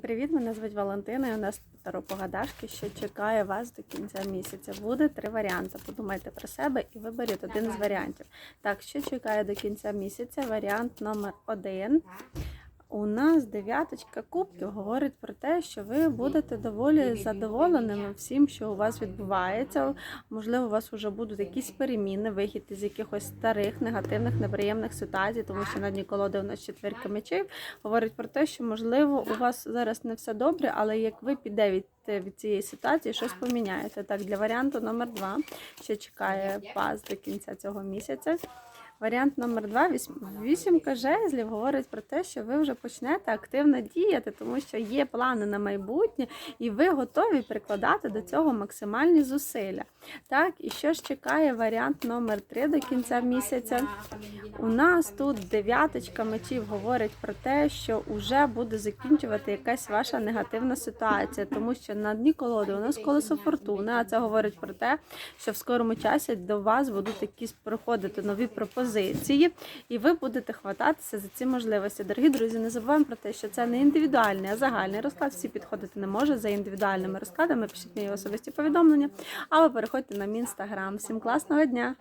Привіт, мене звуть Валентина. і У нас Таро Погадашки, що чекає вас до кінця місяця. Буде три варіанти. Подумайте про себе і виберіть один з варіантів. Так, що чекає до кінця місяця? Варіант номер один. У нас дев'яточка кубків говорить про те, що ви будете доволі задоволеними всім, що у вас відбувається. Можливо, у вас вже будуть якісь переміни, вихід із якихось старих негативних, неприємних ситуацій, тому що на дні колоди у нас четвірка мечів говорить про те, що можливо у вас зараз не все добре, але як ви піде від, цієї ситуації, щось поміняєте. Так, для варіанту номер два, що чекає вас до кінця цього місяця. Варіант номер два вісім- вісімка жезлів говорить про те, що ви вже почнете активно діяти, тому що є плани на майбутнє, і ви готові прикладати до цього максимальні зусилля. Так, і що ж чекає варіант номер три до кінця місяця? У нас тут дев'яточка мечів говорить про те, що вже буде закінчувати якась ваша негативна ситуація, тому що на дні колоди у нас колесо фортуни, а це говорить про те, що в скорому часі до вас будуть якісь приходити нові пропозиції, і ви будете хвататися за ці можливості. Дорогі друзі, не забуваємо про те, що це не індивідуальний, а загальний розклад. Всі підходити не можуть за індивідуальними розкладами. Пишіть мені особисті повідомлення, або переходьте на мій інстаграм. Всім класного дня!